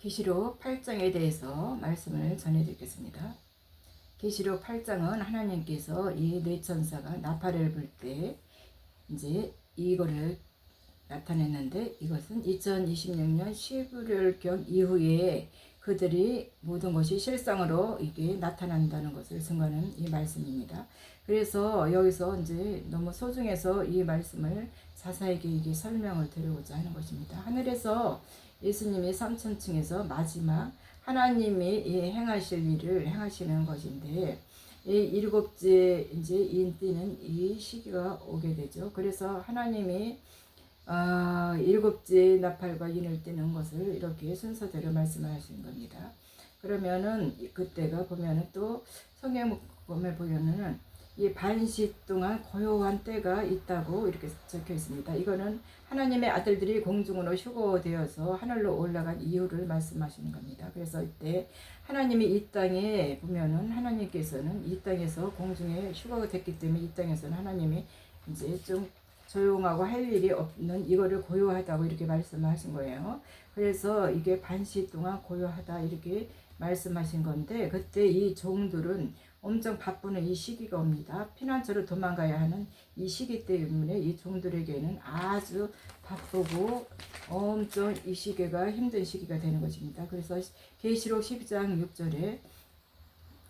계시록 8장에 대해서 말씀을 전해드리겠습니다. 계시록 8장은 하나님께서 이 네 천사가 나팔을 불 때 이제 이거를 나타냈는데 이것은 2026년 11월경 이후에 그들이 모든 것이 실상으로 이게 나타난다는 것을 증거하는 이 말씀입니다. 그래서 여기서 이제 너무 소중해서 이 말씀을 자세하게 이게 설명을 드리고자 하는 것입니다. 하늘에서 예수님이 삼천층에서 마지막 하나님이 이 행하실 일을 행하시는 것인데 이 일곱째 이제 인띠는 이 시기가 오게 되죠. 그래서 하나님이 아, 일곱째 나팔과 인을 떼는 것을 이렇게 순서대로 말씀하시는 겁니다. 그러면은 그때가 보면은 또 성경 보면 보면은 이 반시 동안 고요한 때가 있다고 이렇게 적혀 있습니다. 이거는 하나님의 아들들이 공중으로 휴거되어서 하늘로 올라간 이유를 말씀하시는 겁니다. 그래서 이때 하나님이 이 땅에 보면은 하나님께서는 이 땅에서 공중에 휴거가 됐기 때문에 이 땅에서는 하나님이 이제 좀 조용하고 할 일이 없는 이거를 고요하다고 이렇게 말씀하신 거예요. 그래서 이게 반시 동안 고요하다 이렇게 말씀하신 건데 그때 이 종들은 엄청 바쁘는 이 시기가 옵니다. 피난처로 도망가야 하는 이 시기 때문에 이 종들에게는 아주 바쁘고 엄청 이 시기가 힘든 시기가 되는 것입니다. 그래서 계시록 12장 6절에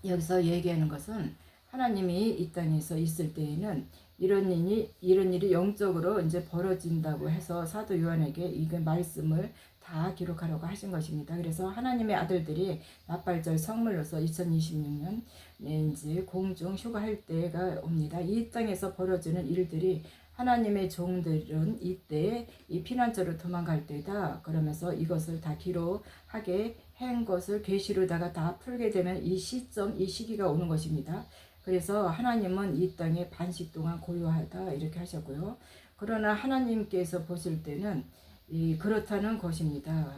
여기서 얘기하는 것은 하나님이 이 땅에서 있을 때에는 이런 일이 이런 일이 영적으로 이제 벌어진다고 해서 사도 요한에게 이그 말씀을 다 기록하려고 하신 것입니다. 그래서 하나님의 아들들이 나팔절 성물로서 2026년 이제 공중 휴가할 때가 옵니다. 이 땅에서 벌어지는 일들이 하나님의 종들은 이때 이 피난처로 도망갈 때다. 그러면서 이것을 다 기록하게 한 것을 계시로다가 다 풀게 되면 이 시점, 이 시기가 오는 것입니다. 그래서 하나님은 이 땅에 반시 동안 고요하다 이렇게 하셨고요. 그러나 하나님께서 보실 때는 이 그렇다는 것입니다.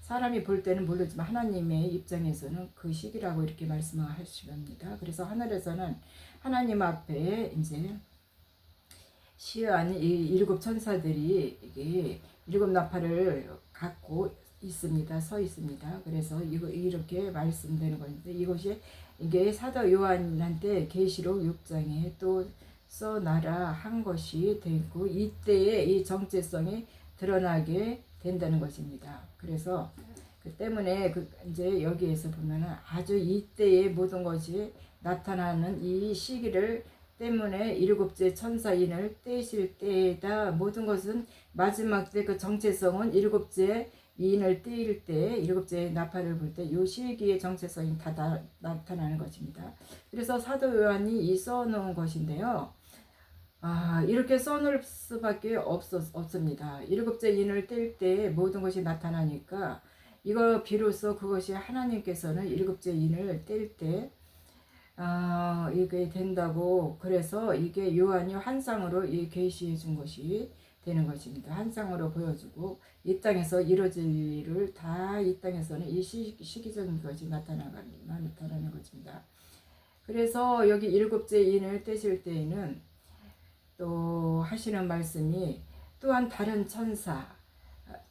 사람이 볼 때는 모르지만 하나님의 입장에서는 그 시기라고 이렇게 말씀하십니다. 그래서 하늘에서는 하나님 앞에 이제 시한 이 일곱 천사들이 이게 일곱 나팔을 갖고 있습니다. 서 있습니다. 그래서 이거 이렇게 말씀되는 건데 이것이 이게 사도 요한한테 계시록 6장에 또 써놔라 한 것이 되고 이때에 이 정체성이 드러나게 된다는 것입니다. 그래서 그 때문에 그 이제 여기에서 보면은 아주 이때의 모든 것이 나타나는 이 시기를 때문에 일곱째 천사인을 떼실 때에다 모든 것은 마지막 때 그 정체성은 일곱째 이인을 띄일 때 일곱째 나팔을 불 때 요 시기의 정체성이 다 나, 나타나는 것입니다. 그래서 사도 요한이 이 써놓은 것인데요. 아 이렇게 써놓을 수밖에 없었, 없습니다. 일곱째 인을 뗄 때 모든 것이 나타나니까 이거 비로소 그것이 하나님께서는 일곱째 인을 뗄때 아, 이게 된다고 그래서 이게 요한이 환상으로 이 계시해 준 것이 되는 것입니다. 환상으로 보여주고 이 땅에서 이루어질 일을 다 이 땅에서는 이 시, 시기적인 것이 나타나는 나타나는 것입니다. 그래서 여기 일곱째 인을 떼실 때에는 또 하시는 말씀이 또한 다른 천사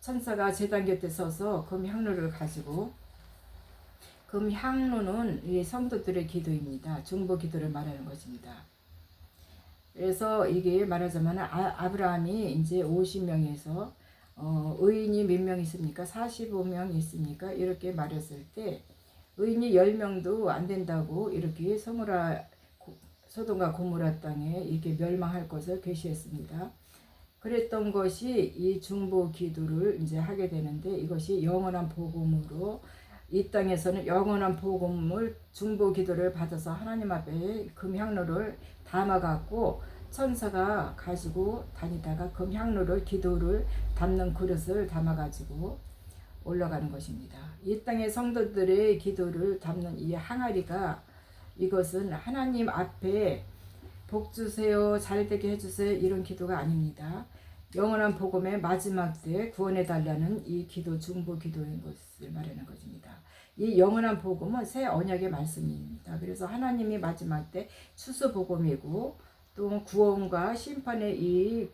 천사가 제단 곁에 서서 금향로를 가지고 금향로는 이 성도들의 기도입니다. 중보 기도를 말하는 것입니다. 그래서 이게 말하자면 아, 아브라함이 이제 50명에서 어, 의인이 몇 명 있습니까? 45명 있습니까? 이렇게 말했을 때 의인이 10명도 안 된다고 이렇게 소무라 소돔과 고모라 땅에 이렇게 멸망할 것을 계시했습니다. 그랬던 것이 이 중보 기도를 이제 하게 되는데 이것이 영원한 복음으로 이 땅에서는 영원한 복음을 중보 기도를 받아서 하나님 앞에 금향로를 담아갖고 천사가 가지고 다니다가 금향로를 기도를 담는 그릇을 담아가지고 올라가는 것입니다. 이 땅의 성도들의 기도를 담는 이 항아리가 이것은 하나님 앞에 복 주세요, 잘 되게 해주세요 이런 기도가 아닙니다. 영원한 복음의 마지막 때 구원해 달라는 이 기도 중보 기도인 것을 말하는 것입니다. 이 영원한 복음은 새 언약의 말씀입니다. 그래서 하나님이 마지막 때 추수 복음이고 또 구원과 심판의 이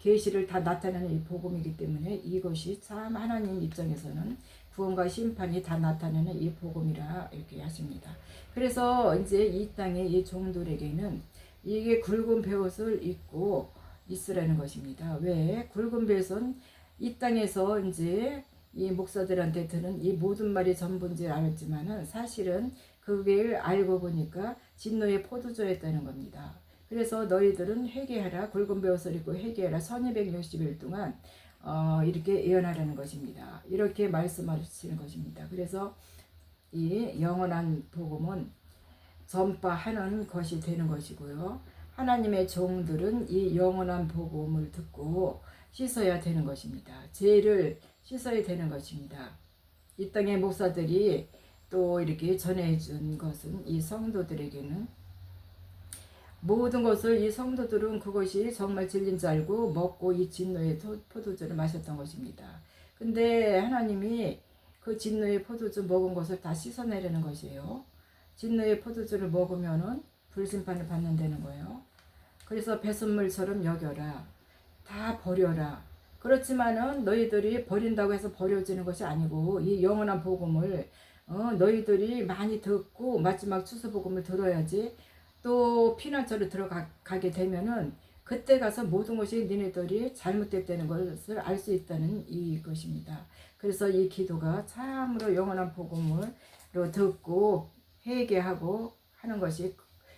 계시를 다 나타내는 이 복음이기 때문에 이것이 참 하나님 입장에서는 구원과 심판이 다 나타내는 이 복음이라 이렇게 하십니다. 그래서 이제 이 땅의 이 종들에게는 이게 굵은 배옷을 입고 있으라는 것입니다. 왜? 굵은 배옷은 이 땅에서 이제 이 목사들한테 드는 이 모든 말이 전부인지 알았지만은 사실은 그걸 알고 보니까 진노의 포도주였다는 겁니다. 그래서 너희들은 회개하라 굵은 배옷을 입고 회개하라 1260일 동안 어, 이렇게 예언하라는 것입니다. 이렇게 말씀하시는 것입니다. 그래서 이 영원한 복음은 전파하는 것이 되는 것이고요. 하나님의 종들은 이 영원한 복음을 듣고 씻어야 되는 것입니다. 죄를 씻어야 되는 것입니다. 이 땅의 목사들이 또 이렇게 전해준 것은 이 성도들에게는 모든 것을 이 성도들은 그것이 정말 진리인 줄 알고 먹고 이 진노의 토- 포도주를 마셨던 것입니다. 근데 하나님이 그 진노의 포도주 먹은 것을 다 씻어내려는 것이에요. 진노의 포도주를 먹으면은 불심판을 받는다는 거예요. 그래서 배순물처럼 여겨라. 다 버려라. 그렇지만은 너희들이 버린다고 해서 버려지는 것이 아니고 이 영원한 복음을 어, 너희들이 많이 듣고 마지막 추수 복음을 들어야지 또 피난처로 들어가게 되면은 그때 가서 모든 것이 니네들이 잘못됐다는 것을 알 수 있다는 이것입니다. 그래서 이 기도가 참으로 영원한 복음으로 듣고 회개하고 하는 것이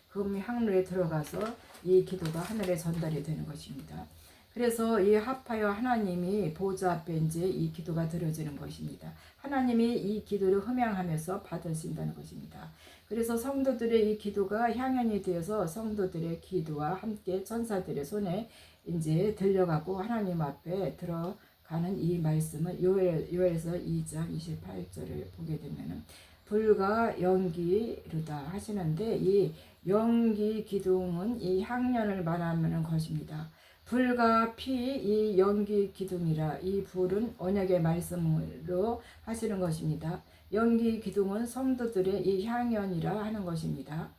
금 향로에 들어가서 이 기도가 하늘에 전달이 되는 것입니다. 그래서 이 합하여 하나님이 보좌 앞에 이제 이 기도가 드려지는 것입니다. 하나님이 이 기도를 흠양하면서 받으신다는 것입니다. 그래서 성도들의 이 기도가 향연이 되어서 성도들의 기도와 함께 천사들의 손에 이제 들려가고 하나님 앞에 들어가는 이 말씀을 요엘, 요엘서 2장 28절을 보게 되면은 불과 연기르다 하시는데 이 연기 기둥은 이 향연을 말하는 것입니다. 불과 피, 이 연기 기둥이라 이 불은 언약의 말씀으로 하시는 것입니다. 연기 기둥은 성도들의 이 향연이라 하는 것입니다.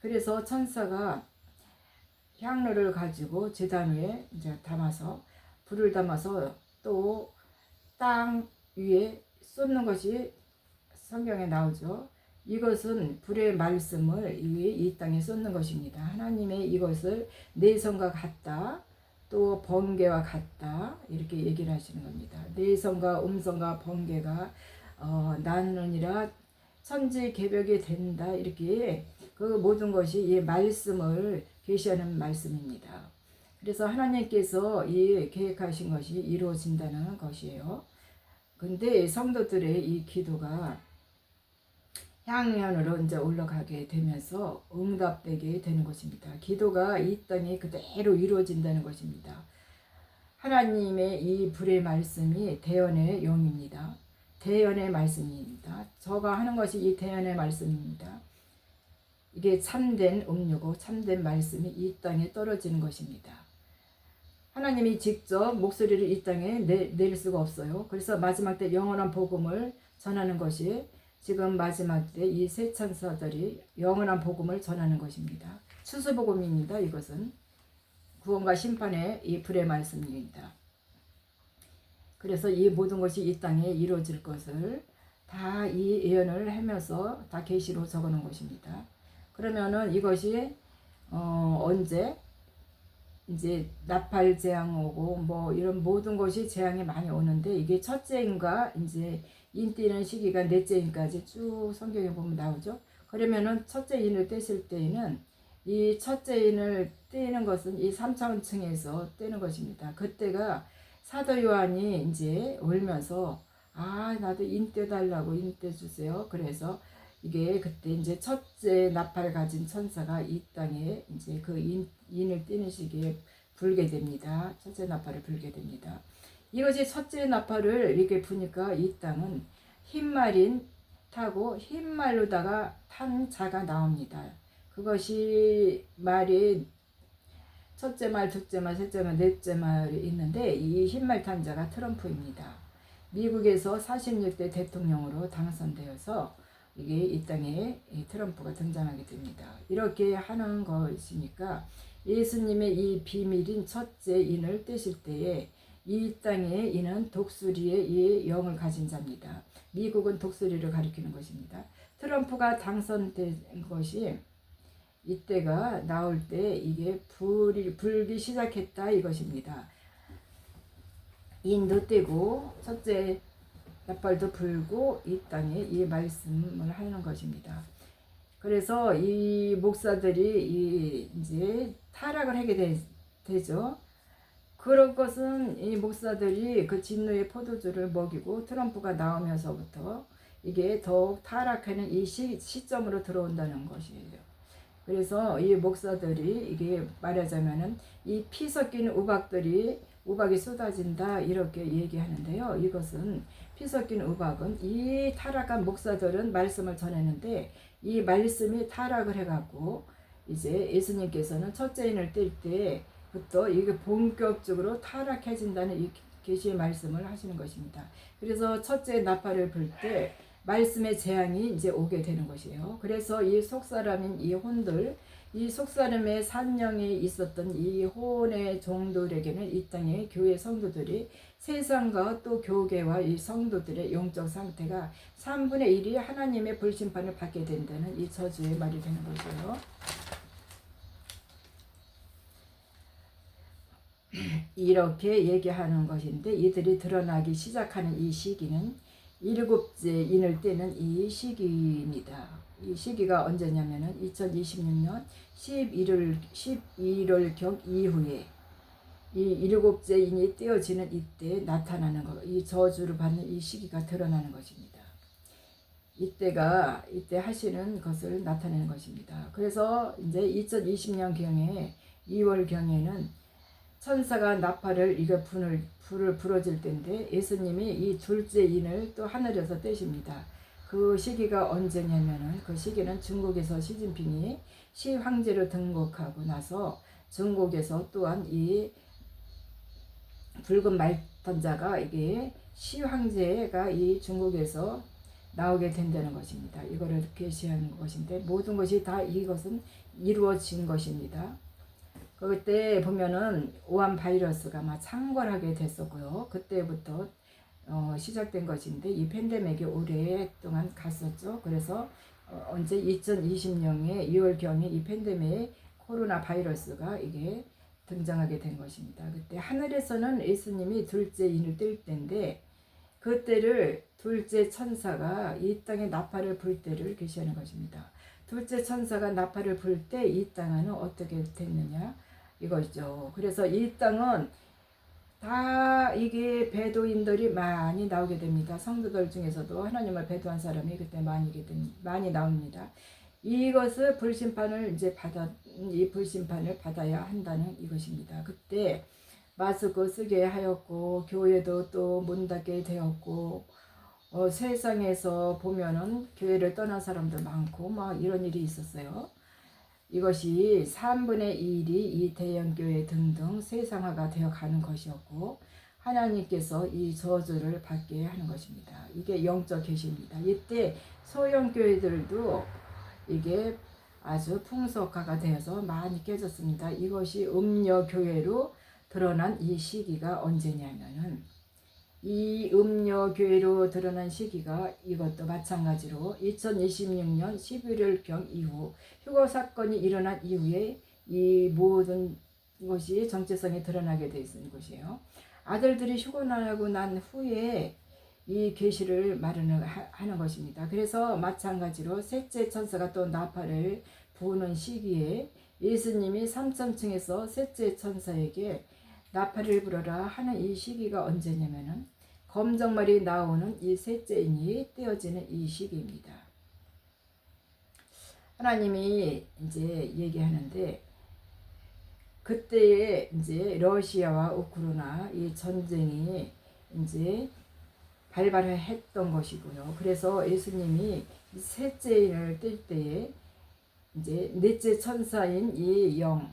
그래서 천사가 향로를 가지고 제단 위에 이제 담아서 불을 담아서 또 땅 위에 쏟는 것이 성경에 나오죠. 이것은 불의 말씀을 이, 이 땅에 쏟는 것입니다. 하나님의 이것을 내성과 같다. 또 번개와 같다 이렇게 얘기를 하시는 겁니다. 내성과 음성과 번개가 어, 나느니라 천지 개벽이 된다 이렇게 그 모든 것이 이 말씀을 계시하는 말씀입니다. 그래서 하나님께서 이 계획하신 것이 이루어진다는 것이에요. 근데 성도들의 이 기도가 향연으로 이제 올라가게 되면서 응답되게 되는 것입니다. 기도가 이 땅에 그대로 이루어진다는 것입니다. 하나님의 이 불의 말씀이 대연의 용입니다. 대연의 말씀입니다. 저가 하는 것이 이 대연의 말씀입니다. 이게 참된 음료고 참된 말씀이 이 땅에 떨어지는 것입니다. 하나님이 직접 목소리를 이 땅에 내, 낼 수가 없어요. 그래서 마지막 때 영원한 복음을 전하는 것이 지금 마지막 때 이 세 천사들이 영원한 복음을 전하는 것입니다. 추수복음입니다. 이것은 구원과 심판의 이 불의 말씀입니다. 그래서 이 모든 것이 이 땅에 이루어질 것을 다 이 예언을 하면서 다 계시로 적어놓은 것입니다. 그러면은 이것이 어 언제 이제 나팔 재앙 오고 뭐 이런 모든 것이 재앙이 많이 오는데 이게 첫째인가 이제 인 띄는 시기가 넷째 인까지 쭉 성경에 보면 나오죠. 그러면은 첫째 인을 떼실 때에는 이 첫째 인을 떼는 것은 이 삼차원층에서 떼는 것입니다. 그때가 사도 요한이 이제 울면서 아 나도 인 떼달라고 인 떼주세요. 그래서 이게 그때 이제 첫째 나팔을 가진 천사가 이 땅에 이제 그 인, 인을 띄는 시기에 불게 됩니다. 첫째 나팔을 불게 됩니다. 이것이 첫째 나팔을 이렇게 부니까 이 땅은 흰말인 타고 흰말로다가 탄 자가 나옵니다. 그것이 말이 첫째 말, 둘째 말, 셋째 말, 넷째 말이 있는데 이 흰말 탄 자가 트럼프입니다. 미국에서 46대 대통령으로 당선되어서 이게 이 땅에 이 트럼프가 등장하게 됩니다. 이렇게 하는 것이니까 예수님의 이 비밀인 첫째 인을 떼실 때에 이 땅에 이는 독수리의 이 영을 가진 자입니다. 미국은 독수리를 가리키는 것입니다. 트럼프가 당선된 것이 이때가 나올 때 이게 불이 불기 시작했다 이것입니다. 인도 때고 첫째 나팔도 불고 이 땅에 이 말씀을 하는 것입니다. 그래서 이 목사들이 이 이제 타락을 하게 되, 되죠. 그런 것은 이 목사들이 그 진노의 포도주를 먹이고 트럼프가 나오면서부터 이게 더욱 타락하는 이 시, 시점으로 들어온다는 것이에요. 그래서 이 목사들이 이게 말하자면은 이 피 섞인 우박들이 우박이 쏟아진다 이렇게 얘기하는데요. 이것은 피 섞인 우박은 이 타락한 목사들은 말씀을 전했는데 이 말씀이 타락을 해갖고 이제 예수님께서는 첫째 인을 뗄 때부터 이게 본격적으로 타락해진다는 이 계시의 말씀을 하시는 것입니다. 그래서 첫째 나팔을 불때 말씀의 재앙이 이제 오게 되는 것이에요. 그래서 이 속사람인 이 혼들, 이 속사람의 산령에 있었던 이 혼의 종들에게는 이 땅의 교회 성도들이 세상과 또 교계와 이 성도들의 영적 상태가 3분의 1이 하나님의 불심판을 받게 된다는 이 저주의 말이 되는 것이에요. 이렇게 얘기하는 것인데 이들이 드러나기 시작하는 이 시기는 일곱째 인을 떼는 이 시기입니다. 이 시기가 언제냐면은 2026년 11월 11월 경 이후에 이 일곱째 인이 떼어지는 이때 나타나는 것, 이 저주를 받는 이 시기가 드러나는 것입니다. 이때가 이때 하시는 것을 나타내는 것입니다. 그래서 이제 2020년 경에 2월 경에는 천사가 나팔을 이거 불을 불을 불어질 때인데 예수님이 이 둘째 인을 또 하늘에서 떼십니다. 그 시기가 언제냐면은 그 시기는 중국에서 시진핑이 시 황제로 등극하고 나서 중국에서 또한 이 붉은 말단자가 이게 시 황제가 이 중국에서 나오게 된다는 것입니다. 이거를 계시하는 것인데 모든 것이 다 이것은 이루어진 것입니다. 그때 보면은 오한 바이러스가 막 창궐하게 됐었고요. 그때부터 어, 시작된 것인데 이 팬데믹이 오랫동안 갔었죠. 그래서 어, 언제 2020년에 2월경에 이 팬데믹 코로나 바이러스가 이게 등장하게 된 것입니다. 그때 하늘에서는 예수님이 둘째 인을 뜰 때인데 그때를 둘째 천사가 이 땅에 나팔을 불 때를 계시하는 것입니다. 둘째 천사가 나팔을 불 때 이 땅은 어떻게 됐느냐 이거죠. 그래서 이 땅은 다 이게 배도인들이 많이 나오게 됩니다. 성도들 중에서도 하나님을 배도한 사람이 그때 많이 많이 나옵니다. 이것을 불심판을 이제 받아 이 불심판을 받아야 한다는 이것입니다. 그때 마스크 쓰게 하였고 교회도 또 문 닫게 되었고 어, 세상에서 보면은 교회를 떠난 사람도 많고 막 이런 일이 있었어요. 이것이 3분의 1이 이 대형교회 등등 세상화가 되어 가는 것이었고 하나님께서 이 저주를 받게 하는 것입니다. 이게 영적 계시입니다. 이때 소형 교회들도 이게 아주 풍속화가 되어서 많이 깨졌습니다. 이것이 음녀 교회로 드러난 이 시기가 언제냐면은 이 음녀 교회로 드러난 시기가 이것도 마찬가지로 2026년 11월경 이후 휴거 사건이 일어난 이후에 이 모든 것이 정체성이 드러나게 되어 있는 것이에요. 아들들이 휴거 나고 난 후에 이 계시를 마련하는 것입니다. 그래서 마찬가지로 셋째 천사가 또 나팔을 부는 시기에 예수님이 삼천층에서 셋째 천사에게 나팔을 불어라 하는 이 시기가 언제냐면은 검정말이 나오는 이 셋째 인이 떼어지는 이 시기입니다. 하나님이 이제 얘기하는데 그때에 이제 러시아와 우크라이나 이 전쟁이 이제 발발을 했던 것이고요. 그래서 예수님이 셋째 인을 뜰 때에 이제 넷째 천사인 이 영,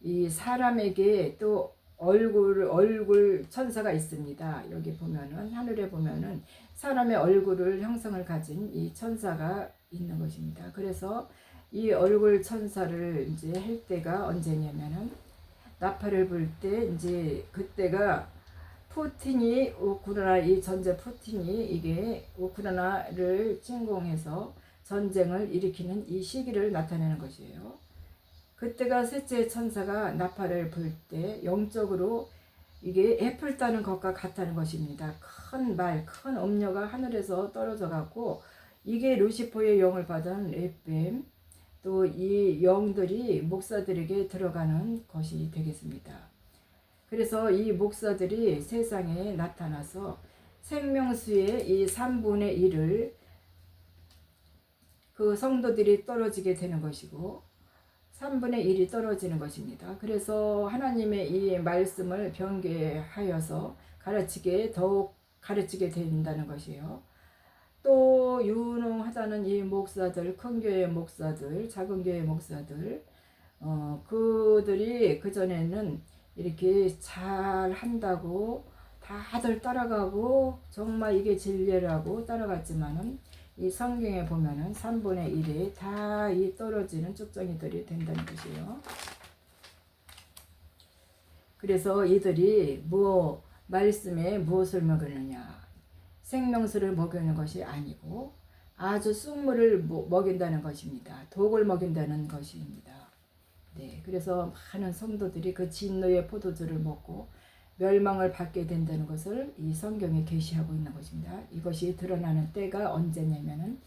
이 사람에게 또 얼굴 얼굴 천사가 있습니다. 여기 보면은 하늘에 보면은 사람의 얼굴을 형성을 가진 이 천사가 있는 것입니다. 그래서 이 얼굴 천사를 이제 할 때가 언제냐면은 나팔을 불 때 이제 그때가 푸틴이 우크라이나 이 전제 푸틴이 이게 우크라이나를 침공해서 전쟁을 일으키는 이 시기를 나타내는 것이에요. 그때가 셋째 천사가 나팔을 불 때 영적으로 이게 애플 따는 것과 같다는 것입니다. 큰 말, 큰 음료가 하늘에서 떨어져 갖고 이게 루시퍼의 영을 받은 에뱀 또 이 영들이 목사들에게 들어가는 것이 되겠습니다. 그래서 이 목사들이 세상에 나타나서 생명수의 이 3분의 1을 그 성도들이 떨어지게 되는 것이고 3분의 1이 떨어지는 것입니다. 그래서 하나님의 이 말씀을 변개하여서 가르치게 더욱 가르치게 된다는 것이에요. 또 유능하다는 이 목사들, 큰 교회 목사들, 작은 교회 목사들, 어, 그들이 그전에는 이렇게 잘 한다고 다들 따라가고 정말 이게 진리라고 따라갔지만은 이 성경에 보면은 3분의 1이 다 이 떨어지는 쭉정이들이 된다는 것이에요. 그래서 이들이 뭐 말씀에 무엇을 먹으느냐 생명수를 먹이는 것이 아니고 아주 쑥물을 모- 먹인다는 것입니다. 독을 먹인다는 것입니다. 네, 그래서 많은 성도들이 그 진노의 포도주를 먹고 멸망을 받게 된다는 것을 이 성경에 계시하고 있는 것입니다. 이것이 드러나는 때가 언제냐면은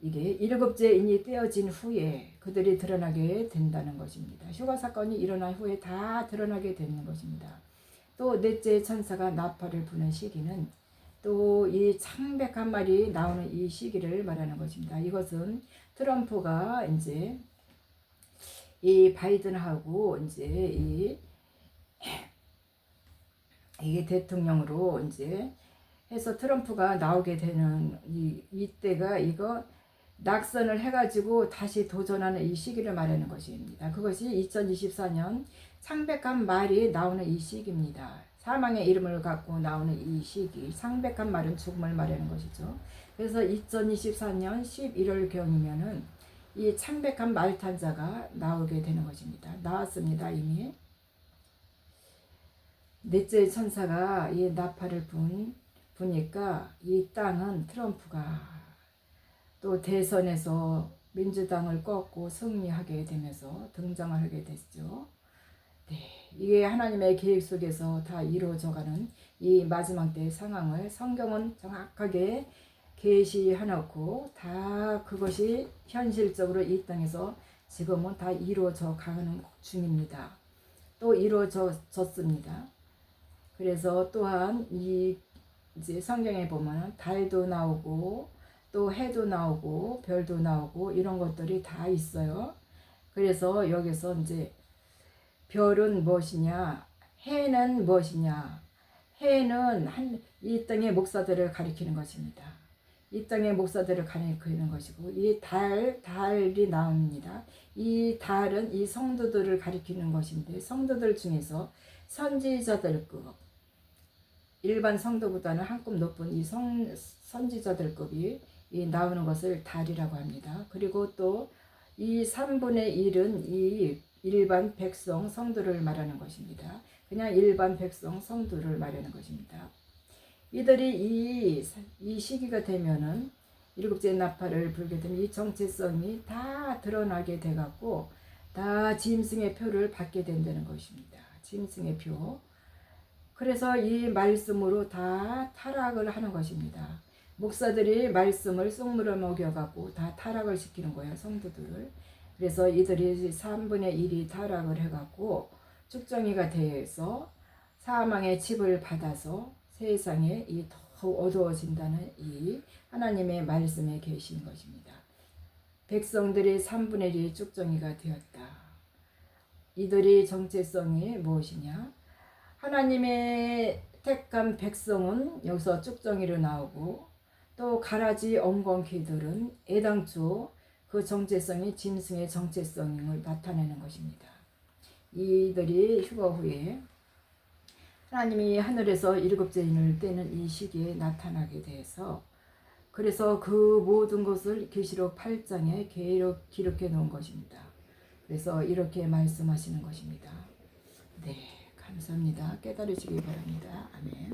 이게 일곱째 인이 떼어진 후에 그들이 드러나게 된다는 것입니다. 휴가 사건이 일어난 후에 다 드러나게 되는 것입니다. 또 넷째 천사가 나팔을 부는 시기는 또 이 창백한 말이 나오는 이 시기를 말하는 것입니다. 이것은 트럼프가 이제 이 바이든하고 이제 이 이게 대통령으로 이제 해서 트럼프가 나오게 되는 이 이때가 이거 낙선을 해가지고 다시 도전하는 이 시기를 말하는 것입니다. 그것이 2024년 창백한 말이 나오는 이 시기입니다. 사망의 이름을 갖고 나오는 이 시기, 창백한 말은 죽음을 말하는 것이죠. 그래서 2024년 11월 경이면은 이 창백한 말탄자가 나오게 되는 것입니다. 나왔습니다 이미. 넷째 천사가 이 나팔을 분 부니까 이 땅은 트럼프가 또 대선에서 민주당을 꺾고 승리하게 되면서 등장을 하게 됐죠. 네, 이게 하나님의 계획 속에서 다 이루어져가는 이 마지막 때 상황을 성경은 정확하게 계시해놓고 다 그것이 현실적으로 이 땅에서 지금은 다 이루어져 가는 중입니다. 또 이루어졌습니다. 그래서 또한 이 이제 성경에 보면 달도 나오고 또 해도 나오고 별도 나오고 이런 것들이 다 있어요. 그래서 여기서 이제 별은 무엇이냐, 해는 무엇이냐, 해는 한, 이 땅의 목사들을 가리키는 것입니다. 이 땅의 목사들을 가리키는 것이고, 이 달, 달이 나옵니다. 이 달은 이 성도들을 가리키는 것인데, 성도들 중에서 선지자들급, 일반 성도보다는 한급 높은 이 성, 선지자들급이 이 나오는 것을 달이라고 합니다. 그리고 또 이 3분의 1은 이 일반 백성 성도를 말하는 것입니다. 그냥 일반 백성 성도를 말하는 것입니다. 이들이 이, 이 시기가 되면은 일곱째 나팔을 불게 되면 이 정체성이 다 드러나게 돼갖고 다 짐승의 표를 받게 된다는 것입니다. 짐승의 표. 그래서 이 말씀으로 다 타락을 하는 것입니다. 목사들이 말씀을 쑥물을 먹여갖고 다 타락을 시키는 거예요, 성도들을. 그래서 이들이 3분의 1이 타락을 해갖고 쭉정이가 돼서 사망의 칩을 받아서 세상에 이 더 어두워진다는 이 하나님의 말씀에 계신 것입니다. 백성들이 3분의 1이 쭉정이가 되었다. 이들이 정체성이 무엇이냐? 하나님의 택한 백성은 여기서 쭉정이로 나오고 또 가라지 엉겅퀴들은 애당초 그 정체성이 짐승의 정체성임을 나타내는 것입니다. 이들이 휴거 후에 하나님이 하늘에서 일곱째 인을 떼는 이 시기에 나타나게 돼서 그래서 그 모든 것을 계시록 8장에 기록, 기록해 놓은 것입니다. 그래서 이렇게 말씀하시는 것입니다. 네, 감사합니다. 깨달으시기 바랍니다. 아멘.